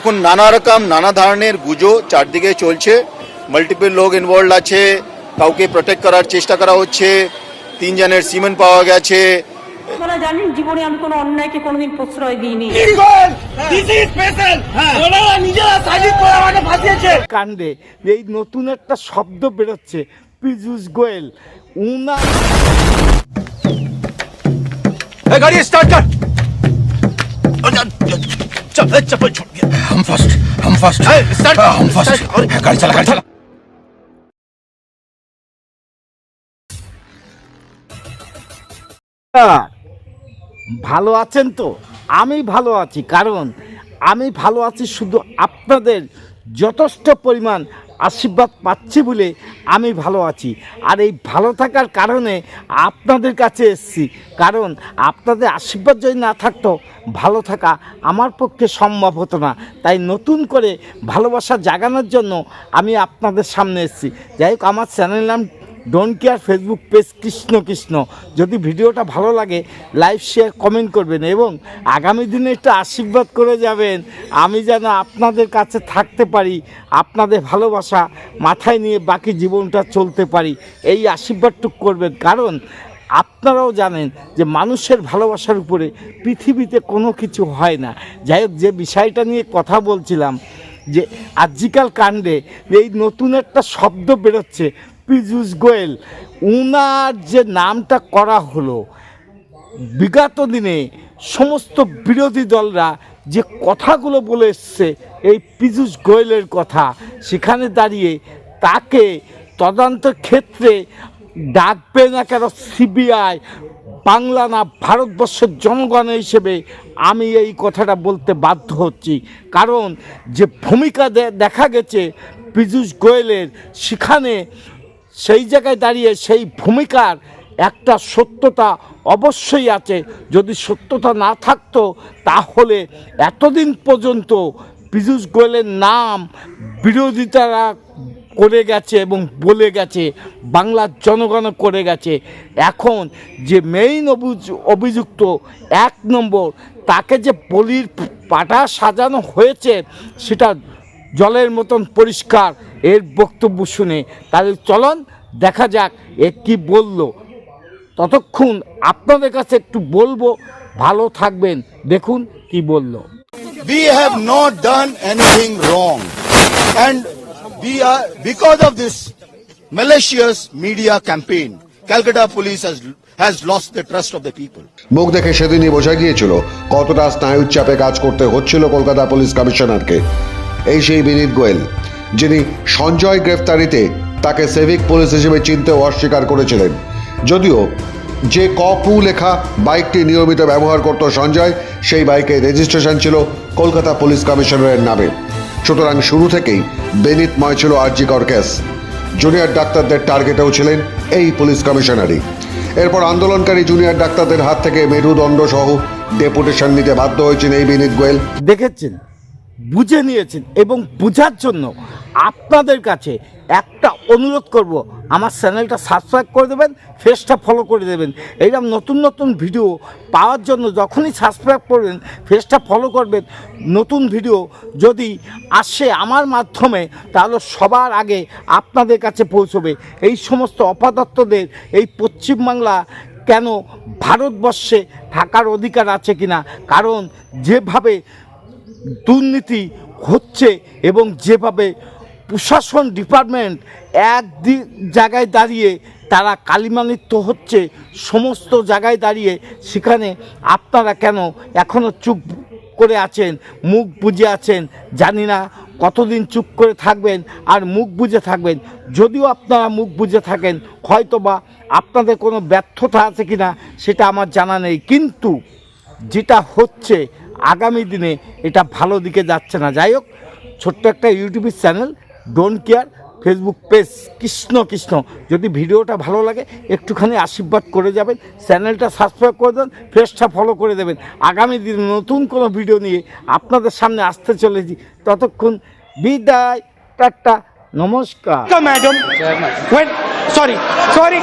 এখন নানা রকম নানা ধরনের গুজো চারদিকে চলছে। মাল্টিপল লোক ইনভলভ আছে কাউকে প্রোটেক্ট করার চেষ্টা করা হচ্ছে তিনজনের সিমেন্ট পাওয়া গেছে। এই নতুন একটা শব্দ বেরোচ্ছে গোয়েল। উনা গাড়ি স্টার্ট কর! चप्पल छूट गया हम फर्स्ट हम फर्स्ट स्टार्ट हम फर्स्ट गाड़ी चला गाड़ी चला নমস্কার। ভালো আছেন তো আমি ভালো আছি কারণ আমি ভালো আছি শুধু আপনাদের যথেষ্ট পরিমাণ আশীর্বাদ পাচ্ছি বলে আমি ভালো আছি। আর এই ভালো থাকার কারণে আপনাদের কাছে এসছি। কারণ আপনাদের আশীর্বাদ যদি না থাকতো, ভালো থাকা আমার পক্ষে সম্ভব হতো না। তাই নতুন করে ভালোবাসা জাগানোর জন্য আমি আপনাদের সামনে এসেছি। যাই হোক, আমার চ্যানেল নাম don't care Facebook page Krishna Krishna. যদি ভিডিওটা ভালো লাগে লাইভ শেয়ার কমেন্ট করবেন এবং আগামী দিনে একটু আশীর্বাদ করে যাবেন। আমি যেন আপনাদের কাছে থাকতে পারি, আপনাদের ভালোবাসা মাথায় নিয়ে বাকি জীবনটা চলতে পারি, এই আশীর্বাদটুকু করবেন। কারণ আপনারাও জানেন যে মানুষের ভালোবাসার উপরে পৃথিবীতে কোনো কিছু হয় না। যাই হোক, যে বিষয়টা নিয়ে কথা বলছিলাম, যে আজিকাল কাণ্ডে এই নতুন একটা শব্দ বেরোচ্ছে পীযূষ গোয়েল, উনার যে নামটা করা হলো, বিগত দিনে সমস্ত বিরোধী দলরা যে কথাগুলো বলে এসছে, এই পীযূষ গোয়েলের কথা, সেখানে দাঁড়িয়ে তাকে তদন্ত ক্ষেত্রে ডাকবে না কেন সিবিআই, বাংলা না ভারতবর্ষের জনগণ হিসেবে আমি এই কথাটা বলতে বাধ্য হচ্ছি। কারণ যে ভূমিকা দেখা গেছে পীযূষ গোয়েলের, সেখানে সেই জায়গায় দাঁড়িয়ে সেই ভূমিকার একটা সত্যতা অবশ্যই আছে। যদি সত্যতা না থাকতো, তাহলে এতদিন পর্যন্ত পীযূষ গোয়েলের নাম বিরোধিতারা করে গেছে এবং বলে গেছে, বাংলার জনগণ করে গেছে। এখন যে মেইন অভিযুক্ত এক নম্বর, তাকে যে বলির পাটা সাজানো হয়েছে, সেটা জলের মতন পরিষ্কার এর বক্তব্য শুনে তাহলে চলন দেখা যাক এ কি বলল ততক্ষণ আপনাদের কাছে একটু বলব ভালো থাকবেন দেখুন কি বলল we have not done anything wrong and we are because of this malicious media campaign calcutta police has has lost the trust of the people মুখ দেখে সেদিনই বোঝা গিয়েছিল কতটা স্নায়ুর চাপে কাজ করতে হচ্ছিল কলকাতা পুলিশ কমিশনারকে এই সেই বিনীত গোয়েল যিনি সঞ্জয় গ্রেফতারিতে তাকে সিভিক পুলিশ হিসেবে চিনতে অস্বীকার করেছিলেন। যদিও যে কপু লেখা বাইকটি নিয়মিত ব্যবহার করত সঞ্জয়, সেই বাইকের রেজিস্ট্রেশন ছিল কলকাতা পুলিশ কমিশনারের নামে। সুতরাং শুরু থেকেই বেনিতময় ছিল আরজিকর কেস। জুনিয়র ডাক্তারদের টার্গেটেও ছিলেন এই পুলিশ কমিশনারই। এরপর আন্দোলনকারী জুনিয়র ডাক্তারদের হাত থেকে মেরুদণ্ড সহ ডেপুটেশন নিতে বাধ্য হয়েছেন এই বিনীত গোয়েল। দেখেছেন? বুঝে নিয়েছেন এবং বোঝার জন্য আপনাদের কাছে একটা অনুরোধ করব, আমার চ্যানেলটা সাবস্ক্রাইব করে দেবেন ফেসটা ফলো করে দেবেন। এইরকম নতুন নতুন ভিডিও পাওয়ার জন্য যখনই সাবস্ক্রাইব করবেন ফেসটা ফলো করবেন, নতুন ভিডিও যদি আসে আমার মাধ্যমে, তাহলে সবার আগে আপনাদের কাছে পৌঁছবে। এই সমস্ত অপাদত্তদের এই পশ্চিমবাংলা কেন ভারতবর্ষে থাকার অধিকার আছে কিনা? কারণ যেভাবে দুর্নীতি হচ্ছে এবং যেভাবে প্রশাসন ডিপার্টমেন্ট এক জায়গায় দাঁড়িয়ে তারা কালিমালিত্য হচ্ছে, সমস্ত জায়গায় দাঁড়িয়ে সেখানে আপনারা কেন এখনও চুপ করে আছেন, মুখ বুজে আছেন, জানি না কতদিন চুপ করে থাকবেন আর মুখ বুজে থাকবেন। যদিও আপনারা মুখ বুজে থাকেন, হয়তোবা আপনাদের কোনো ব্যর্থতা আছে কিনা সেটা আমার জানা নেই। কিন্তু যেটা হচ্ছে আগামী দিনে এটা ভালো দিকে যাচ্ছে না। যাই হোক ছোট্ট একটা ইউটিউবের channel don't care Facebook page Krishna Krishna. যদি ভিডিওটা ভালো লাগে একটুখানি আশীর্বাদ করে যাবেন চ্যানেলটা সাবস্ক্রাইব করে দেন পেজটা ফলো করে দেবেন। আগামী দিনে নতুন কোনো ভিডিও নিয়ে আপনাদের সামনে আসতে চলেছি। ততক্ষণ বিদায় টাটা নমস্কার. When, sorry, sorry.